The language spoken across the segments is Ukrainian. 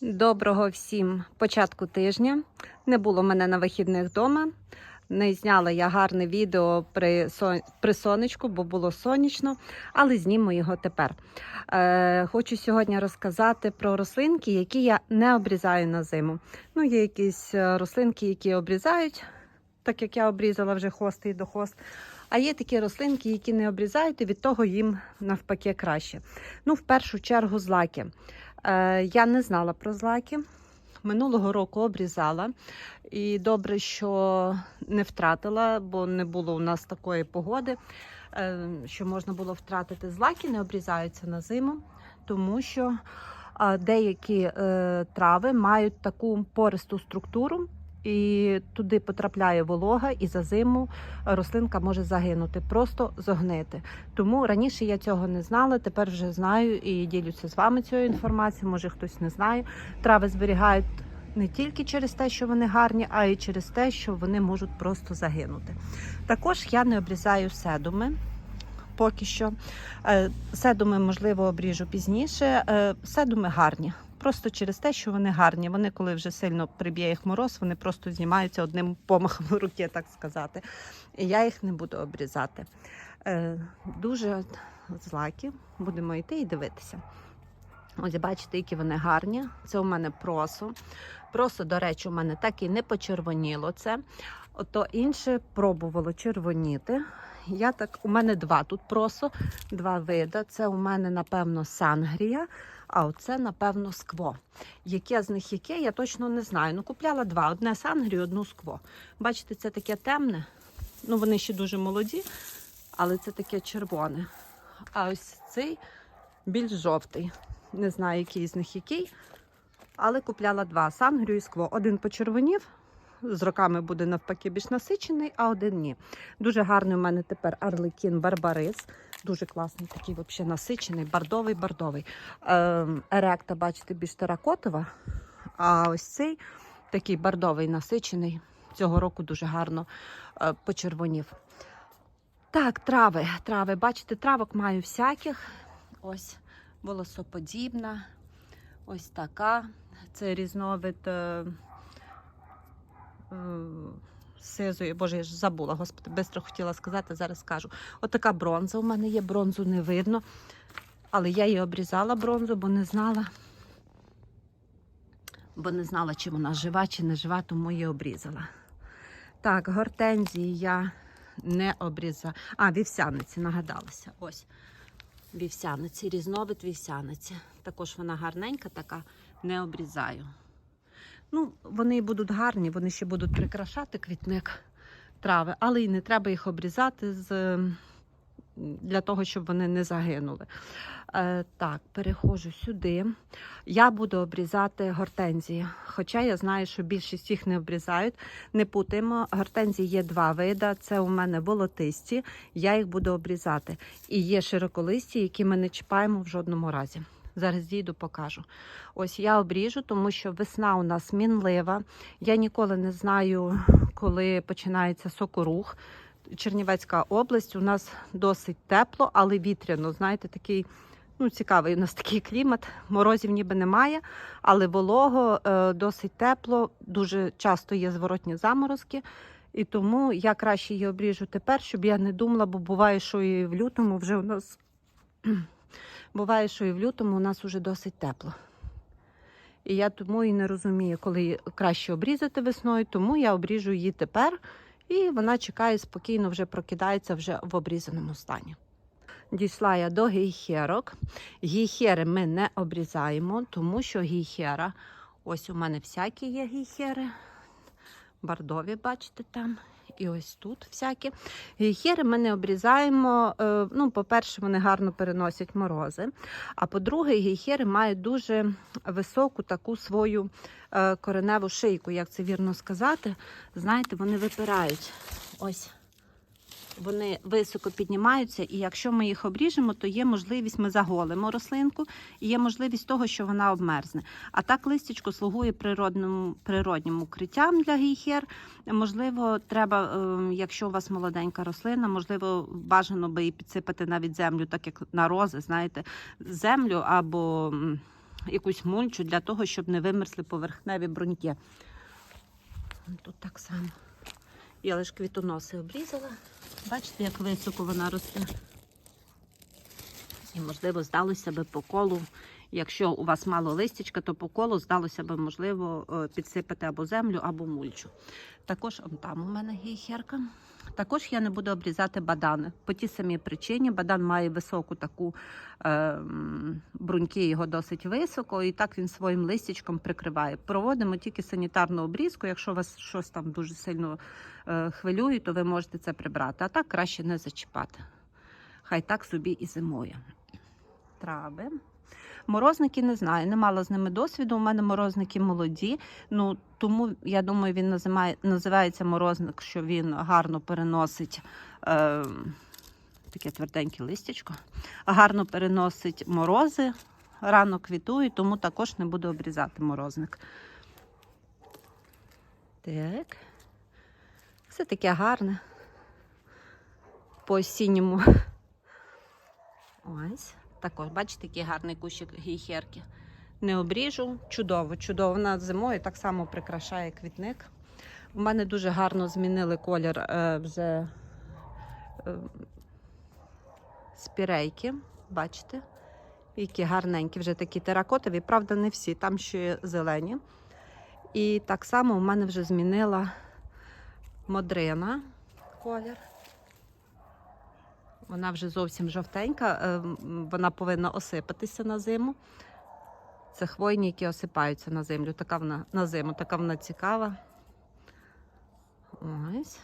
Доброго всім початку тижня. Не було мене на вихідних вдома. Не зняла я гарне відео при, сон... при сонечку, бо було сонячно, але зніму його тепер. Е, хочу сьогодні розказати про рослинки, які я не обрізаю на зиму. Ну, є якісь е, рослинки, які обрізають, так як я обрізала вже хости і до хост. А є такі рослинки, які не обрізають, і від того їм навпаки краще. Ну, в першу чергу, злаки. Е, я не знала про злаки. Минулого року обрізала. І добре, що не втратила, бо не було у нас такої погоди, е, що можна було втратити злаки, не обрізаються на зиму, тому що е, деякі трави мають таку пористу структуру. І туди потрапляє волога, і за зиму рослинка може загинути, просто зогнити. Тому раніше я цього не знала, тепер вже знаю і ділюся з вами цією інформацією. Може хтось не знає. Трави зберігають не тільки через те, що вони гарні, а й через те, що вони можуть просто загинути. Також я не обрізаю седуми. Поки що Е, седуми, можливо, обріжу пізніше. Е, Седуми гарні. Просто через те, що вони гарні. Вони, коли вже сильно приб'є їх мороз, вони просто знімаються одним помахом руки, так сказати. І я їх не буду обрізати. Е, Дуже злаки, будемо йти і дивитися. Ось бачите, які вони гарні. Це у мене просо. Просо, до речі, у мене так і не почервоніло це. Ото інше пробувало червоніти. Я так, у мене два тут просо, два вида. Це у мене, напевно, сангрія, а оце, напевно, скво. Яке з них яке, я точно не знаю. Ну, купляла два: одне сангрію, одну скво. Бачите, це таке темне. Ну, вони ще дуже молоді, але це таке червоне. А ось цей більш жовтий. Не знаю, який з них який. Але купляла два сангрію і скво. Один почервонів, з роками буде навпаки більш насичений, а один ні. Дуже гарний у мене тепер арлекін Барбарис. Дуже класний, такий взагалі насичений, бардовий, бардовий. Ем, Еректа, бачите, більш теракотова. А ось цей такий бардовий, насичений. Цього року дуже гарно е, почервонів. Так, трави, трави. Бачите, травок маю всяких. Ось волосоподібна. Ось така. Це різновид е, е. Боже, я ж забула, господи, бистро хотіла сказати, зараз скажу. Отака бронза у мене є, бронзу не видно. Але я її обрізала бронзу, бо не знала. Бо не знала, чи вона жива, чи не жива, тому її обрізала. Так, гортензії я не обрізала. А, вівсяниці, нагадалася. Ось вівсяниці, різновид вівсяниці. Також вона гарненька, така не обрізаю. Ну, вони будуть гарні, вони ще будуть прикрашати квітник трави, але і не треба їх обрізати з, для того, щоб вони не загинули. Е, так, переходжу сюди. Я буду обрізати гортензії. Хоча я знаю, що більшість їх не обрізають. Не путаємо. Гортензії є два види. Це у мене волотисті, я їх буду обрізати. І є широколисті, які ми не чіпаємо в жодному разі. Зараз дійду, покажу. Ось я обріжу, тому що весна у нас мінлива. Я ніколи не знаю, коли починається сокорух. Чернівецька область у нас досить тепло, але вітряно. Знаєте, такий ну, цікавий у нас такий клімат. Морозів ніби немає, але волого, е, досить тепло, дуже часто є зворотні заморозки. І тому я краще її обріжу тепер, щоб я не думала, бо буває, що і в лютому вже у нас буває, що і в лютому у нас вже досить тепло. І я тому і не розумію, коли краще обрізати весною, тому я обріжу її тепер, і вона чекає спокійно, вже прокидається вже в обрізаному стані. Дійшла я до гейхерок. Гейхери ми не обрізаємо, тому що гейхера, ось у мене всякі є гейхери, бардові, бачите там. І ось тут всякі. Гейхери ми не обрізаємо. е, Ну, по-перше, вони гарно переносять морози. А по-друге, гіхери мають дуже високу таку свою е, кореневу шийку, як це вірно сказати. Знаєте, вони випирають. Ось вони високо піднімаються, і якщо ми їх обріжемо, то є можливість, ми заголимо рослинку, і є можливість того, що вона обмерзне. А так листячко слугує природним, природнім укриттям для гейхер. Можливо, треба, е, якщо у вас молоденька рослина, можливо, бажано би і підсипати навіть землю, так як на рози, знаєте, землю або якусь мульчу для того, щоб не вимерзли поверхневі бруньки. Тут так само. Я лише квітоноси обрізала. Бачите, як високо вона росте. І, можливо, здалося би по колу. Якщо у вас мало листячка, то по колу здалося би, можливо, е, підсипати або землю, або мульчу. Також он там у мене гейхерка. Також я не буду обрізати бадани. По тій самій причині бадан має високу таку е, бруньки його досить високо, і так він своїм листячком прикриває. Проводимо тільки санітарну обрізку. Якщо вас щось там дуже сильно е, хвилює, то ви можете це прибрати. А так краще не зачіпати. Хай так собі і зимує. Трави. Морозники не знаю, не мала з ними досвіду. У мене морозники молоді. Ну тому я думаю, він називає, називається морозник, що він гарно переносить е, таке тверденьке листячко, гарно переносить морози, рано квітує, тому також не буду обрізати морозник. Так. Все таке гарне. По осінньому. Ось. Також, бачите, який гарний кущик гейхерки. Не обріжу. Чудово, чудово. Вона зимою так само прикрашає квітник. У мене дуже гарно змінили колір е, вже е, спірейки. Бачите? Які гарненькі, вже такі теракотові. Правда, не всі, там ще зелені. І так само у мене вже змінила модрина колір. Вона вже зовсім жовтенька, е, вона повинна осипатися на зиму. Це хвойні, які осипаються на землю. Така вона на зиму, така вона цікава. Ось.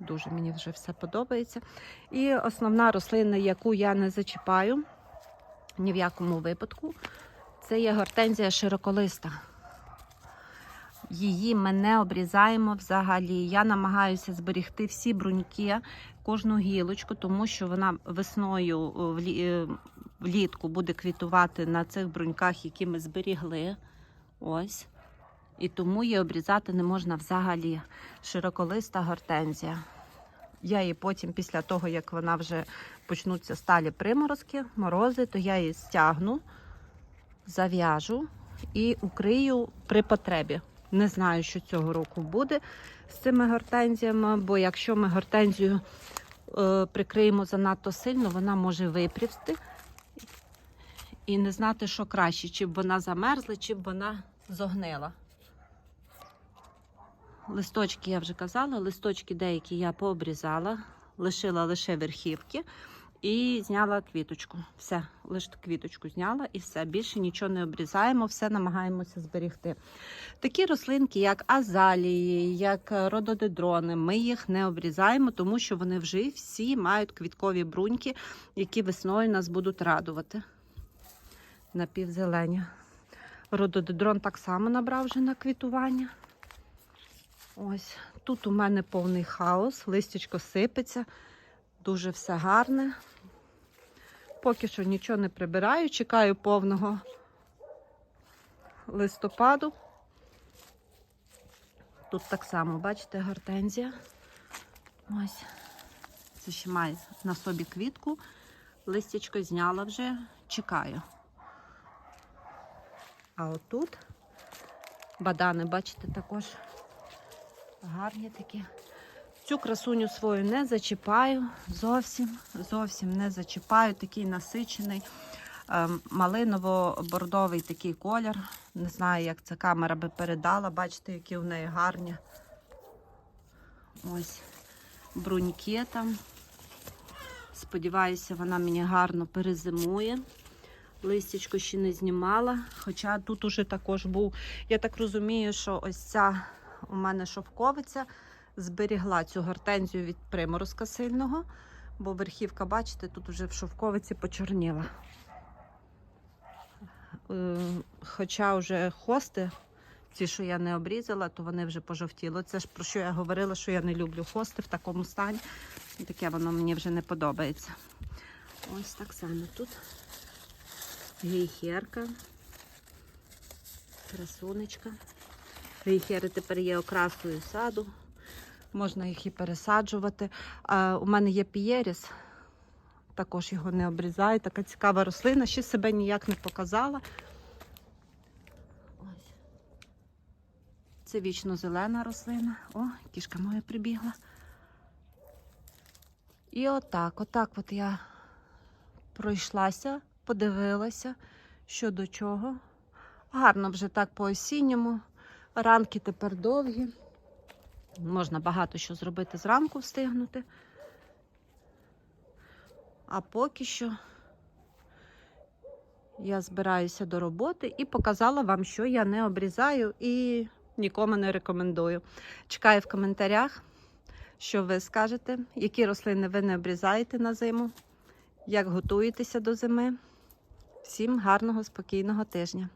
Дуже мені вже все подобається. І основна рослина, яку я не зачіпаю ні в якому випадку, це є гортензія широколиста. Її ми не обрізаємо взагалі. Я намагаюся зберегти всі бруньки, кожну гілочку, тому що вона весною влі- е, влітку буде квітувати на цих бруньках, які ми зберігли. Ось. І тому її обрізати не можна взагалі. Широколиста гортензія. Я її потім, після того, як вона вже почнуться сталі приморозки, морози, то я її стягну, зав'яжу і укрию при потребі. Не знаю, що цього року буде з цими гортензіями, бо якщо ми гортензію е, прикриємо занадто сильно, вона може випрівсти і не знати, що краще, чи б вона замерзла, чи б вона зогнила. Листочки я вже казала, листочки деякі я пообрізала, лишила лише верхівки і зняла квіточку. Все, лише квіточку зняла і все. Більше нічого не обрізаємо, все намагаємося зберегти. Такі рослинки, як азалії, як рододендрони, ми їх не обрізаємо, тому що вони вже всі мають квіткові бруньки, які весною нас будуть радувати. Напівзелені. Рододендрон так само набрав вже на квітування. Ось тут у мене повний хаос, листячко сипеться, дуже все гарне. Поки що нічого не прибираю, чекаю повного листопаду. Тут так само, бачите, гортензія. Ось. Це ще має на собі квітку. Листячко зняла вже, чекаю. А отут бадани, бачите, також гарні такі. Цю красуню свою не зачіпаю зовсім, зовсім не зачіпаю. Такий насичений, ем, малиново-бордовий такий колір. Не знаю, як ця камера би передала. Бачите, які в неї гарні. Ось бруньки там. Сподіваюся, вона мені гарно перезимує. Листячко ще не знімала, хоча тут уже також був. Я так розумію, що ось ця у мене шовковиця зберігла цю гортензію від приморозка сильного, бо верхівка, бачите, тут вже в шовковиці почорніла. Е, Хоча вже хости, ті, що я не обрізала, то вони вже пожовтіли. Це ж про що я говорила, що я не люблю хости в такому стані. Таке воно мені вже не подобається. Ось так само тут гейхерка, красунечка. Гейхери тепер є окрасою саду. Можна їх і пересаджувати. А, у мене є пієріс. також його не обрізаю. Така цікава рослина, ще себе ніяк не показала. Ось. Це вічно зелена рослина. О, кішка моя прибігла. І отак, отак от я пройшлася, подивилася, що до чого. Гарно вже так по осінньому. Ранки тепер довгі. Можна багато що зробити зранку встигнути. А поки що я збираюся до роботи і показала вам, що я не обрізаю і нікому не рекомендую. Чекаю в коментарях, що ви скажете, які рослини ви не обрізаєте на зиму, як готуєтеся до зими. Всім гарного, спокійного тижня!